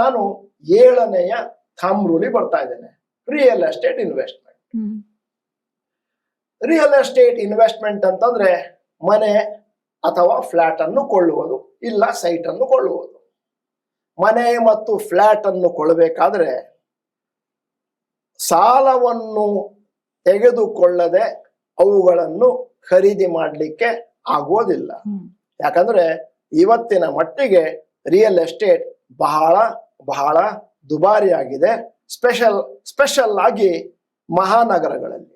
ನಾನು ಏಳನೆಯ ಥಾಮ್ರೂಲಿ ಬರ್ತಾ ಇದ್ದೇನೆ. Real estate investment real estate investment ಅಂತಂದ್ರೆ ಮನೆ ಅಥವಾ ಫ್ಲಾಟ್ ಅನ್ನು ಕೊಳ್ಳುವುದು ಇಲ್ಲ ಸೈಟ್ ಅನ್ನು ಕೊಳ್ಳುವುದು. ಮನೆ ಮತ್ತು ಫ್ಲಾಟ್ ಅನ್ನು ಕೊಳ್ಳಬೇಕಾದ್ರೆ ಸಾಲವನ್ನು ತೆಗೆದುಕೊಳ್ಳದೆ ಅವುಗಳನ್ನು ಖರೀದಿ ಮಾಡಲಿಕ್ಕೆ ಆಗೋದಿಲ್ಲ ಯಾಕಂದ್ರೆ ಇವತ್ತಿನ ಮಟ್ಟಿಗೆ ರಿಯಲ್ ಎಸ್ಟೇಟ್ ಬಹಳ ಬಹಳ ದುಬಾರಿ ಆಗಿದೆ ಸ್ಪೆಷಲ್ ಸ್ಪೆಷಲ್ ಆಗಿ ಮಹಾನಗರಗಳಲ್ಲಿ.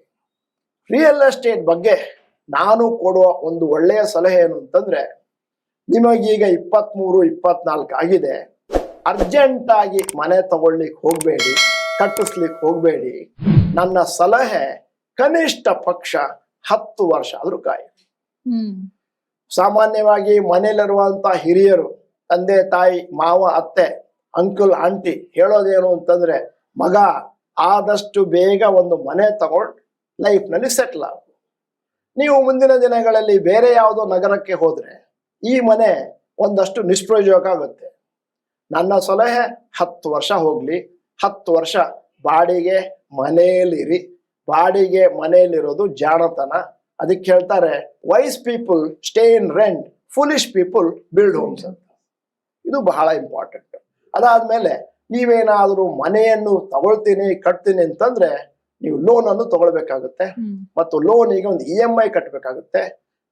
ರಿಯಲ್ ಎಸ್ಟೇಟ್ ಬಗ್ಗೆ ನಾನು ಕೊಡುವ ಒಂದು ಒಳ್ಳೆಯ ಸಲಹೆ ಏನು ಅಂತಂದ್ರೆ ನಿಮಗೀಗ ಇಪ್ಪತ್ಮೂರು ಇಪ್ಪತ್ನಾಲ್ಕು ಆಗಿದೆ. ಅರ್ಜೆಂಟ್ ಆಗಿ ಮನೆ ತಗೊಳ್ಲಿಕ್ಕೆ ಹೋಗಬೇಡಿ ಕಟ್ಟಿಸ್ಲಿಕ್ಕೆ ಹೋಗಬೇಡಿ. ನನ್ನ ಸಲಹೆ ಕನಿಷ್ಠ ಪಕ್ಷ ಹತ್ತು ವರ್ಷ ಆದ್ರೂ ಕಾಯಿ ಸಾಮಾನ್ಯವಾಗಿ ಮನೆಯಲ್ಲಿರುವಂತ ಹಿರಿಯರು ತಂದೆ, ತಾಯಿ, ಮಾವ, ಅತ್ತೆ, ಅಂಕಲ್, ಆಂಟಿ ಹೇಳೋದೇನು ಅಂತಂದ್ರೆ, ಮಗ, ಆದಷ್ಟು ಬೇಗ ಒಂದು ಮನೆ ತಗೊಂಡು ಲೈಫ್ನಲ್ಲಿ ಸೆಟ್ಲ್ ಆಗು. ನೀವು ಮುಂದಿನ ದಿನಗಳಲ್ಲಿ ಬೇರೆ ಯಾವುದೋ ನಗರಕ್ಕೆ ಹೋದ್ರೆ ಈ ಮನೆ ಒಂದಷ್ಟು ನಿಷ್ಪ್ರಯೋಜಕ ಆಗುತ್ತೆ. ನನ್ನ ಸಲಹೆ, ಹತ್ತು ವರ್ಷ ಹೋಗ್ಲಿ. ಹತ್ತು ವರ್ಷ ಬಾಡಿಗೆ ಮನೆಯಲ್ಲಿರಿ. ಬಾಡಿಗೆ ಮನೆಯಲ್ಲಿರೋದು ಜಾಣತನ. ಅದಕ್ಕೆ ಹೇಳ್ತಾರೆ wise people stay in rent foolish people build homes ಅಂತ. ಇದು ಬಹಳ ಇಂಪಾರ್ಟೆಂಟ್ ಅದಾದ್ಮೇಲೆ ನೀವೇನಾದರೂ ಮನೆಯನ್ನು ತಗೊಳ್ತೀನಿ ಕಟ್ತೀನಿ ಅಂತಂದ್ರೆ ನೀವು ಲೋನ್ ಅನ್ನು ತಗೊಳ್ಬೇಕಾಗುತ್ತೆ. ಮತ್ತು ಲೋನ್ ಈಗ ಒಂದು ಇ ಎಂ ಐ ಕಟ್ಟಬೇಕಾಗುತ್ತೆ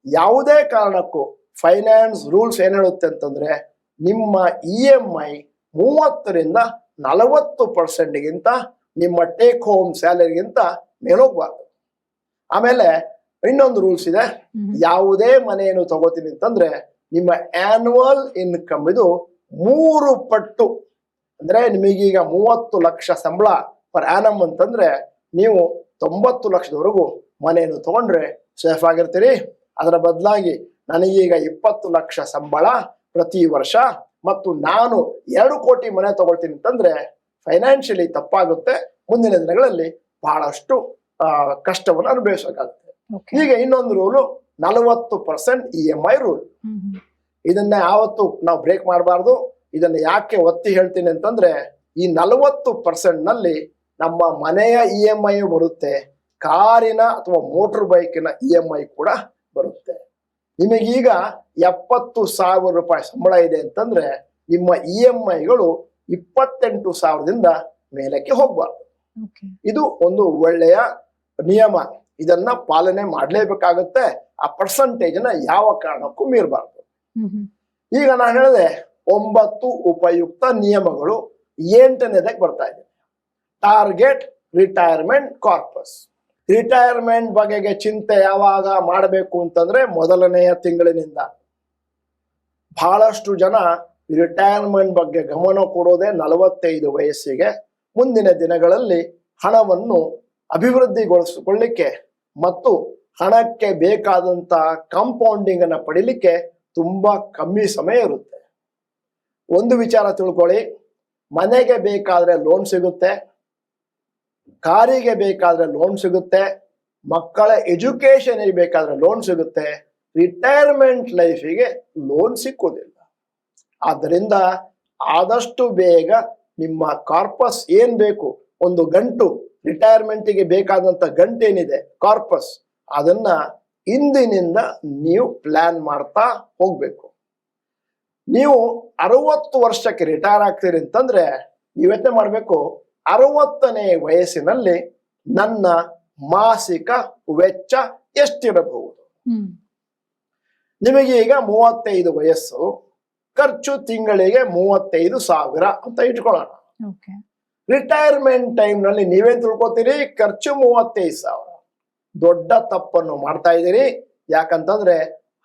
ಯಾವುದೇ ಕಾರಣಕ್ಕೂ ಫೈನಾನ್ಸ್ ರೂಲ್ಸ್ ಏನ್ ಹೇಳುತ್ತೆ ಅಂತಂದ್ರೆ ನಿಮ್ಮ ಇ ಎಂ ಐ ಮೂವತ್ತರಿಂದ ನಲವತ್ತು ಪರ್ಸೆಂಟ್ಗಿಂತ ನಿಮ್ಮ ಟೇಕ್ ಹೋಮ್ ಸ್ಯಾಲರಿಗಿಂತ ಮೇಲೋಗ್ಬಾರ್ದು. ಆಮೇಲೆ ಇನ್ನೊಂದು ರೂಲ್ಸ್ ಇದೆ. ಯಾವುದೇ ಮನೆಯನ್ನು ತಗೋತೀನಿ ಅಂತಂದ್ರೆ ನಿಮ್ಮ ಆನ್ಯುವಲ್ ಇನ್ಕಮ್ ಇದು ಮೂರು ಪಟ್ಟು. ಅಂದ್ರೆ ನಿಮಗೀಗ ಮೂವತ್ತು ಲಕ್ಷ ಸಂಬಳ ಪರ್ ಆನಮ್ ಅಂತಂದ್ರೆ ನೀವು ತೊಂಬತ್ತು ಲಕ್ಷದವರೆಗೂ ಮನೆಯನ್ನು ತಗೊಂಡ್ರೆ ಸೇಫ್ ಆಗಿರ್ತೀರಿ. ಅದರ ಬದಲಾಗಿ ನನಗೀಗ ಇಪ್ಪತ್ತು ಲಕ್ಷ ಸಂಬಳ ಪ್ರತಿ ವರ್ಷ ಮತ್ತು ನಾನು ಎರಡು ಕೋಟಿ ಮನೆ ತಗೊಳ್ತೀನಿ ಅಂತಂದ್ರೆ ಫೈನಾನ್ಷಿಯಲಿ ತಪ್ಪಾಗುತ್ತೆ. ಮುಂದಿನ ದಿನಗಳಲ್ಲಿ ಬಹಳಷ್ಟು ಕಷ್ಟವನ್ನು ಅನುಭವಿಸಬೇಕಾಗುತ್ತೆ. ಈಗ ಇನ್ನೊಂದು ರೂಲು ನಲವತ್ತು percent E M I rule ಇದನ್ನ ಯಾವತ್ತು ನಾವು ಬ್ರೇಕ್ ಮಾಡಬಾರ್ದು. ಇದನ್ನ ಯಾಕೆ ಒತ್ತಿ ಹೇಳ್ತೀನಿ ಅಂತಂದ್ರೆ ಈ ನಲವತ್ತು ಪರ್ಸೆಂಟ್ನಲ್ಲಿ ನಮ್ಮ ಮನೆಯ ಇ ಎಂ ಐ ಬರುತ್ತೆ. ಕಾರಿನ ಅಥವಾ ಮೋಟರ್ ಬೈಕಿನ ಇ ಎಂ ಐ ಕೂಡ ಬರುತ್ತೆ. ನಿಮಗೀಗ ಎಪ್ಪತ್ತು ಸಾವಿರ ರೂಪಾಯಿ ಸಂಬಳ ಇದೆ ಅಂತಂದ್ರೆ ನಿಮ್ಮ ಇ ಎಂ ಐಗಳು ಇಪ್ಪತ್ತೆಂಟು ಸಾವಿರದಿಂದ ಮೇಲಕ್ಕೆ ಹೋಗ್ಬಾರ್ದು. ಇದು ಒಂದು ಒಳ್ಳೆಯ ನಿಯಮ. ಇದನ್ನ ಪಾಲನೆ ಮಾಡಲೇಬೇಕಾಗುತ್ತೆ. ಆ ಪರ್ಸಂಟೇಜ್ನ ಯಾವ ಕಾರಣಕ್ಕೂ ಮೀರಬಾರ್ದು. ಈಗ ನಾನು ಹೇಳಿದೆ ಒಂಬತ್ತು ಉಪಯುಕ್ತ ನಿಯಮಗಳು ಎಂಟನೇದಕ್ಕೆ ಬರ್ತಾ ಇದೆ. ಟಾರ್ಗೆಟ್ ರಿಟೈರ್ಮೆಂಟ್ ಕಾರ್ಪಸ್ ರಿಟೈರ್ಮೆಂಟ್ ಬಗೆಗೆ ಚಿಂತೆ ಯಾವಾಗ ಮಾಡಬೇಕು ಅಂತಂದ್ರೆ ಮೊದಲನೆಯ ತಿಂಗಳಿನಿಂದ. ಬಹಳಷ್ಟು ಜನ ರಿಟೈರ್ಮೆಂಟ್ ಬಗ್ಗೆ ಗಮನ ಕೊಡೋದೇ ನಲವತ್ತೈದು ವಯಸ್ಸಿಗೆ ಮುಂದಿನ ದಿನಗಳಲ್ಲಿ ಹಣವನ್ನು ಅಭಿವೃದ್ಧಿಗೊಳಿಸಿಕೊಳ್ಳಿಕ್ಕೆ ಮತ್ತು ಹಣಕ್ಕೆ ಬೇಕಾದಂತ ಕಾಂಪೌಂಡಿಂಗ್ ಅನ್ನ ಪಡಿಲಿಕ್ಕೆ ತುಂಬಾ ಕಮ್ಮಿ ಸಮಯ ಇರುತ್ತೆ. ಒಂದು ವಿಚಾರ ತಿಳ್ಕೊಳ್ಳಿ. ಮನೆಗೆ ಬೇಕಾದ್ರೆ ಲೋನ್ ಸಿಗುತ್ತೆ. ಕಾರಿಗೆ ಬೇಕಾದ್ರೆ ಲೋನ್ ಸಿಗುತ್ತೆ. ಮಕ್ಕಳ ಎಜುಕೇಶನ್ ಬೇಕಾದ್ರೆ ಲೋನ್ ಸಿಗುತ್ತೆ. ರಿಟೈರ್ಮೆಂಟ್ ಲೈಫಿಗೆ ಲೋನ್ ಸಿಕ್ಕೋದಿಲ್ಲ. ಆದ್ದರಿಂದ ಆದಷ್ಟು ಬೇಗ ನಿಮ್ಮ ಕಾರ್ಪಸ್ ಏನ್ ಬೇಕು? ಒಂದು ಗಂಟು. ರಿಟೈರ್ಮೆಂಟಿಗೆ ಬೇಕಾದಂತ ಗಂಟೇನಿದೆ. ಕಾರ್ಪಸ್ ಅದನ್ನ ಇಂದಿನಿಂದ ನೀವು ಪ್ಲಾನ್ ಮಾಡ್ತಾ ಹೋಗ್ಬೇಕು. ನೀವು ಅರವತ್ತು ವರ್ಷಕ್ಕೆ ರಿಟೈರ್ ಆಗ್ತೀರಿ ಅಂತಂದ್ರೆ ನೀವು ಯೋಚನೆ ಮಾಡ್ಬೇಕು ಅರವತ್ತನೇ ವಯಸ್ಸಿನಲ್ಲಿ ನನ್ನ ಮಾಸಿಕ ವೆಚ್ಚ ಎಷ್ಟಿರಬಹುದು? ನಿಮಗೆ ಈಗ ಮೂವತ್ತೈದು ವಯಸ್ಸು ಖರ್ಚು ತಿಂಗಳಿಗೆ ಮೂವತ್ತೈದು ಸಾವಿರ ಅಂತ ಇಟ್ಕೊಳ್ಳೋಣ. ರಿಟೈರ್ಮೆಂಟ್ ಟೈಮ್ನಲ್ಲಿ ನೀವೇನ್ ತಿಳ್ಕೊತೀರಿ? ಖರ್ಚು ಮೂವತ್ತೈದು ಸಾವಿರ. ದೊಡ್ಡ ತಪ್ಪನ್ನು ಮಾಡ್ತಾ ಇದ್ದೀರಿ ಯಾಕಂತಂದ್ರೆ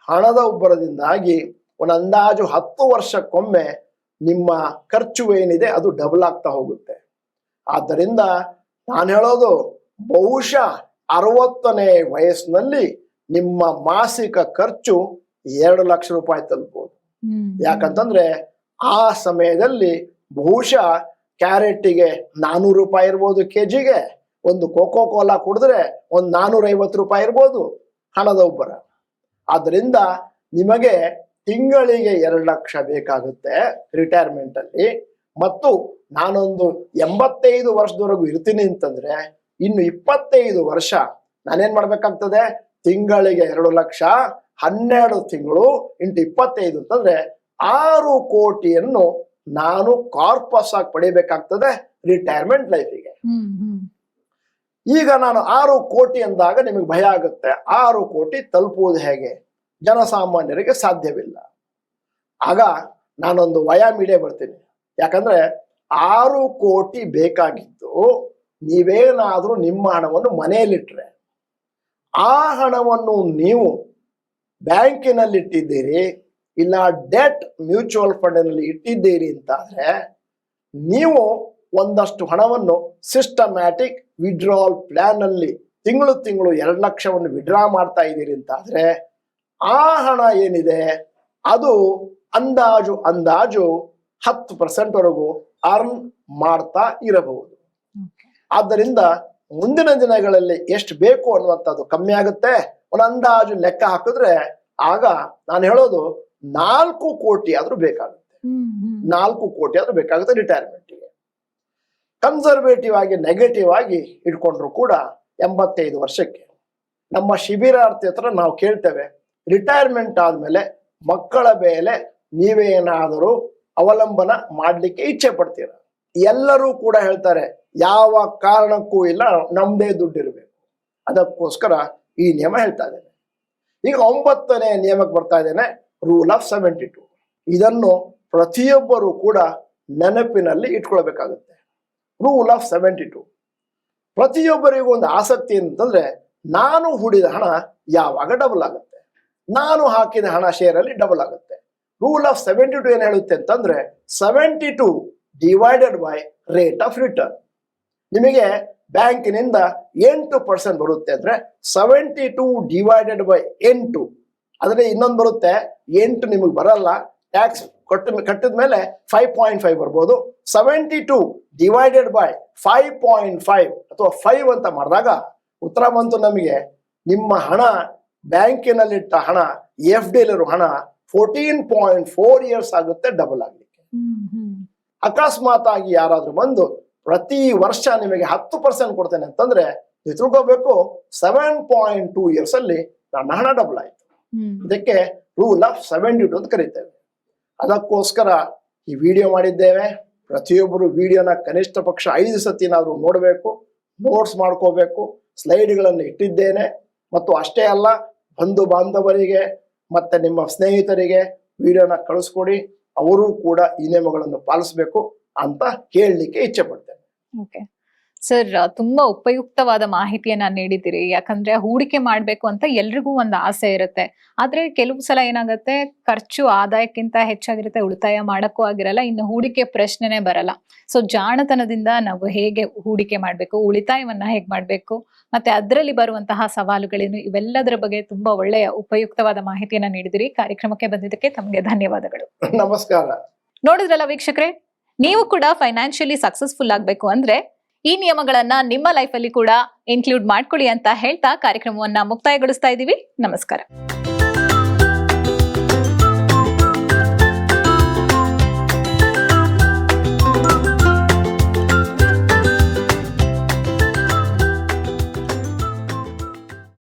ಹಣದ ಉಬ್ಬರದಿಂದಾಗಿ ಒಂದು ಅಂದಾಜು ಹತ್ತು ವರ್ಷಕ್ಕೊಮ್ಮೆ ನಿಮ್ಮ ಖರ್ಚು ಏನಿದೆ ಅದು ಡಬಲ್ ಆಗ್ತಾ ಹೋಗುತ್ತೆ. ಆದ್ದರಿಂದ ನಾನು ಹೇಳೋದು ಬಹುಶಃ ಅರವತ್ತನೇ ವಯಸ್ಸಿನಲ್ಲಿ ನಿಮ್ಮ ಮಾಸಿಕ ಖರ್ಚು ಎರಡು ಲಕ್ಷ ರೂಪಾಯಿ ತಲುಪಬಹುದು ಯಾಕಂತಂದ್ರೆ ಆ ಸಮಯದಲ್ಲಿ ಬಹುಶಃ ಕ್ಯಾರೆಟ್ಗೆ ನಾನೂರು ರೂಪಾಯಿ ಇರ್ಬೋದು ಕೆಜಿಗೆ. ಒಂದು ಕೋಕೋ ಕೋಲಾ ಕುಡಿದ್ರೆ ಒಂದು ನಾನೂರ ಐವತ್ತು ರೂಪಾಯಿ ಇರ್ಬೋದು ಹಣದ ಒಬ್ಬರ ಆದ್ರಿಂದ ನಿಮಗೆ ತಿಂಗಳಿಗೆ ಎರಡು ಲಕ್ಷ ಬೇಕಾಗುತ್ತೆ ರಿಟೈರ್ಮೆಂಟ್ ಅಲ್ಲಿ. ಮತ್ತು ನಾನೊಂದು ಎಂಬತ್ತೈದು ವರ್ಷದವರೆಗೂ ಇರ್ತೀನಿ ಅಂತಂದ್ರೆ ಇನ್ನು ಇಪ್ಪತ್ತೈದು ವರ್ಷ ನಾನೇನ್ ಮಾಡ್ಬೇಕಾಗ್ತದೆ? ತಿಂಗಳಿಗೆ ಎರಡು ಲಕ್ಷ ಹನ್ನೆರಡು ತಿಂಗಳು ಇಂಟು ಇಪ್ಪತ್ತೈದು ಅಂತಂದ್ರೆ ಆರು ಕೋಟಿಯನ್ನು ನಾನು ಕಾರ್ಪಸ್ ಆಗಿ ಪಡಿಬೇಕಾಗ್ತದೆ ರಿಟೈರ್ಮೆಂಟ್ ಲೈಫಿಗೆ ಈಗ ನಾನು ಆರು ಕೋಟಿ ಅಂದಾಗ ನಿಮಗೆ ಭಯ ಆಗುತ್ತೆ. ಆರು ಕೋಟಿ ತಲುಪುವುದು ಹೇಗೆ? ಜನಸಾಮಾನ್ಯರಿಗೆ ಸಾಧ್ಯವಿಲ್ಲ. ಆಗ ನಾನೊಂದು ವಯ ಮೀಡಿಯಾ ಬರ್ತೀನಿ. ಯಾಕಂದ್ರೆ ಆರು ಕೋಟಿ ಬೇಕಾಗಿದ್ದು ನೀವೇನಾದರೂ ನಿಮ್ಮ ಹಣವನ್ನು ಮನೆಯಲ್ಲಿಟ್ರೆ. ಆ ಹಣವನ್ನು ನೀವು ಬ್ಯಾಂಕಿನಲ್ಲಿ ಇಟ್ಟಿದ್ದೀರಿ ಇಲ್ಲ ಡೆಟ್ ಮ್ಯೂಚುವಲ್ ಫಂಡ್ನಲ್ಲಿ ಇಟ್ಟಿದ್ದೀರಿ ಅಂತಾದರೆ, ನೀವು ಒಂದಷ್ಟು ಹಣವನ್ನು ಸಿಸ್ಟಮ್ಯಾಟಿಕ್ ವಿಡ್ರಾಲ್ ಪ್ಲಾನ್ ಅಲ್ಲಿ ತಿಂಗಳು ತಿಂಗಳು ಎರಡು ಲಕ್ಷವನ್ನು ವಿಡ್ರಾ ಮಾಡ್ತಾ ಇದ್ದೀರಿ ಅಂತಾದ್ರೆ ಆ ಹಣ ಏನಿದೆ? ಅದು ಅಂದಾಜು ಅಂದಾಜು ಹತ್ತು ಪರ್ಸೆಂಟ್ ವರೆಗೂ ಅರ್ನ್ ಮಾಡ್ತಾ ಇರಬಹುದು. ಆದ್ದರಿಂದ ಮುಂದಿನ ದಿನಗಳಲ್ಲಿ ಎಷ್ಟು ಬೇಕು ಅನ್ನುವಂಥದ್ದು ಕಮ್ಮಿ ಆಗುತ್ತೆ. ಒಂದು ಅಂದಾಜು ಲೆಕ್ಕ ಹಾಕಿದ್ರೆ ಆಗ ನಾನು ಹೇಳೋದು ನಾಲ್ಕು ಕೋಟಿ ಆದ್ರೂ ಬೇಕಾಗುತ್ತೆ. ನಾಲ್ಕು ಕೋಟಿ ಆದ್ರೂ ಬೇಕಾಗುತ್ತೆ ರಿಟೈರ್ಮೆಂಟ್ಗೆ ಕನ್ಸರ್ವೇಟಿವ್ ಆಗಿ ನೆಗೆಟಿವ್ ಆಗಿ ಇಟ್ಕೊಂಡ್ರು ಕೂಡ ಎಂಬತ್ತೈದು ವರ್ಷಕ್ಕೆ. ನಮ್ಮ ಶಿಬಿರಾರ್ಥಿ ಹತ್ರ ನಾವು ಕೇಳ್ತೇವೆ ರಿಟೈರ್ಮೆಂಟ್ ಆದ್ಮೇಲೆ ಮಕ್ಕಳ ಮೇಲೆ ನೀವೇನಾದರೂ ಅವಲಂಬನ ಮಾಡಲಿಕ್ಕೆ ಇಚ್ಛೆ ಪಡ್ತೀರ? ಎಲ್ಲರೂ ಕೂಡ ಹೇಳ್ತಾರೆ, ಯಾವ ಕಾರಣಕ್ಕೂ ಇಲ್ಲ, ನಮ್ದೇ ಇರಬೇಕು ಅದಕ್ಕೋಸ್ಕರ ಈ ನಿಯಮ ಹೇಳ್ತಾ ಇದ್ದೇನೆ. ಈಗ ಒಂಬತ್ತನೇ ನಿಯಮಕ್ಕೆ ಬರ್ತಾ ಇದ್ದೇನೆ ರೂಲ್ ಆಫ್ ಸೆವೆಂಟಿ ಟು ಇದನ್ನು ಪ್ರತಿಯೊಬ್ಬರೂ ಕೂಡ ನೆನಪಿನಲ್ಲಿ ಇಟ್ಕೊಳ್ಬೇಕಾಗುತ್ತೆ. ರೂಲ್ ಆಫ್ ಸೆವೆಂಟಿ ಟು ಪ್ರತಿಯೊಬ್ಬರಿಗೂ ಒಂದು ಆಸಕ್ತಿ ಅಂತಂದ್ರೆ ನಾನು ಹೂಡಿದ ಹಣ ಯಾವಾಗ ಡಬಲ್ ಆಗುತ್ತೆ? ನಾನು ಹಾಕಿದ ಹಣ ಶೇರಲ್ಲಿ ಡಬಲ್ ಆಗುತ್ತೆ. ರೂಲ್ ಆಫ್ ಸೆವೆಂಟಿ ಟು ಏನ್ ಹೇಳುತ್ತೆ ಅಂತಂದ್ರೆ seventy two divided by rate of return ನಿಮಗೆ ಬ್ಯಾಂಕಿನಿಂದ ಎಂಟು ಪರ್ಸೆಂಟ್ ಬರುತ್ತೆ ಅಂದ್ರೆ ಸೆವೆಂಟಿ ಟು ಡಿವೈಡೆಡ್ ಬೈ ಎಂಟು. ಅದ್ರೆ ಇನ್ನೊಂದು ಬರುತ್ತೆ, ಎಂಟು ನಿಮಗೆ ಬರಲ್ಲ ಟ್ಯಾಕ್ಸ್ ಕೊಟ್ಟ ಕಟ್ಟಿದ ಮೇಲೆ ಫೈವ್ ಪಾಯಿಂಟ್ ಫೈವ್ ಬರ್ಬೋದು. Seventy two divided by five point five ಅಥವಾ ಫೈವ್ ಅಂತ ಮಾಡಿದಾಗ ಉತ್ತರ ಬಂತು ನಮಗೆ ನಿಮ್ಮ ಹಣ ಬ್ಯಾಂಕಿನಲ್ಲಿಟ್ಟ ಹಣ ಎಫ್ ಡಿಲಿರೋ ಹಣ ಫೋರ್ಟೀನ್ ಪಾಯಿಂಟ್ ಫೋರ್ ಇಯರ್ಸ್ ಆಗುತ್ತೆ ಡಬಲ್ ಆಗಲಿಕ್ಕೆ. ಅಕಸ್ಮಾತ್ ಆಗಿ ಯಾರಾದ್ರೂ ಬಂದು ಪ್ರತಿ ವರ್ಷ ನಿಮಗೆ ಹತ್ತು ಪರ್ಸೆಂಟ್ ಕೊಡ್ತೇನೆ ಅಂತಂದ್ರೆ ನೀವು ತಿಳ್ಕೋಬೇಕು ಸೆವೆನ್ ಪಾಯಿಂಟ್ ಟೂ ಇಯರ್ಸ್ ಅಲ್ಲಿ ನನ್ನ ಹಣ ಡಬಲ್ ಆಯ್ತು. ಇದಕ್ಕೆ ರೂಲ್ ಆಫ್ ಸೆವೆಂಟಿ ಟು ಅಂತ ಕರೀತೇವೆ. ಅದಕ್ಕೋಸ್ಕರ ಈ ವಿಡಿಯೋ ಮಾಡಿದ್ದೇವೆ. ಪ್ರತಿಯೊಬ್ಬರು ವಿಡಿಯೋನ ಕನಿಷ್ಠ ಪಕ್ಷ ಐದು ಸತಿನಾದರೂ ನೋಡಬೇಕು, ನೋಟ್ಸ್ ಮಾಡ್ಕೋಬೇಕು, ಸ್ಲೈಡ್ಗಳನ್ನು ಇಟ್ಟಿದ್ದೇನೆ. ಮತ್ತು ಅಷ್ಟೇ ಅಲ್ಲ, ಬಂಧು ಬಾಂಧವರಿಗೆ ಮತ್ತು ನಿಮ್ಮ ಸ್ನೇಹಿತರಿಗೆ ವಿಡಿಯೋನ ಕಳಿಸ್ಕೊಡಿ. ಅವರು ಕೂಡ ಈ ನಿಯಮಗಳನ್ನು ಪಾಲಿಸಬೇಕು ಅಂತ ಹೇಳಲಿಕ್ಕೆ ಇಚ್ಛೆ ಪಡ್ತೇನೆ. ಸರ್ ತುಂಬಾ ಉಪಯುಕ್ತವಾದ ಮಾಹಿತಿಯನ್ನ ನೀಡಿದ್ದೀರಿ. ಯಾಕಂದ್ರೆ ಹೂಡಿಕೆ ಮಾಡ್ಬೇಕು ಅಂತ ಎಲ್ರಿಗೂ ಒಂದು ಆಸೆ ಇರುತ್ತೆ. ಆದ್ರೆ ಕೆಲವು ಸಲ ಏನಾಗುತ್ತೆ ಖರ್ಚು ಆದಾಯಕ್ಕಿಂತ ಹೆಚ್ಚಾಗಿರುತ್ತೆ ಉಳಿತಾಯ ಮಾಡಕ್ಕೂ ಆಗಿರಲ್ಲ ಇನ್ನು ಹೂಡಿಕೆ ಪ್ರಶ್ನೆನೇ ಬರಲ್ಲ. ಸೊ ಜಾಣತನದಿಂದ ನಾವು ಹೇಗೆ ಹೂಡಿಕೆ ಮಾಡ್ಬೇಕು ಉಳಿತಾಯವನ್ನ ಹೇಗೆ ಮಾಡ್ಬೇಕು ಮತ್ತೆ ಅದರಲ್ಲಿ ಬರುವಂತಹ ಸವಾಲುಗಳೇನು ಇವೆಲ್ಲದರ ಬಗ್ಗೆ ತುಂಬಾ ಒಳ್ಳೆಯ ಉಪಯುಕ್ತವಾದ ಮಾಹಿತಿಯನ್ನ ನೀಡಿದಿರಿ. ಕಾರ್ಯಕ್ರಮಕ್ಕೆ ಬಂದಿದ್ದಕ್ಕೆ ತಮಗೆ ಧನ್ಯವಾದಗಳು. ನಮಸ್ಕಾರ. ನೋಡಿದ್ರಲ್ಲ ವೀಕ್ಷಕರೇ ನೀವು ಕೂಡ ಫೈನಾನ್ಷಿಯಲಿ ಸಕ್ಸಸ್ಫುಲ್ ಆಗಬೇಕು ಅಂದ್ರೆ ಈ ನಿಯಮಗಳನ್ನ ನಿಮ್ಮ ಲೈಫ್ ಅಲ್ಲಿ ಕೂಡ ಇನ್ಕ್ಲೂಡ್ ಮಾಡ್ಕೊಳ್ಳಿ ಅಂತ ಹೇಳ್ತಾ ಕಾರ್ಯಕ್ರಮವನ್ನ ಮುಕ್ತಾಯಗೊಳಿಸ್ತಾ ಇದ್ದೀವಿ. ನಮಸ್ಕಾರ.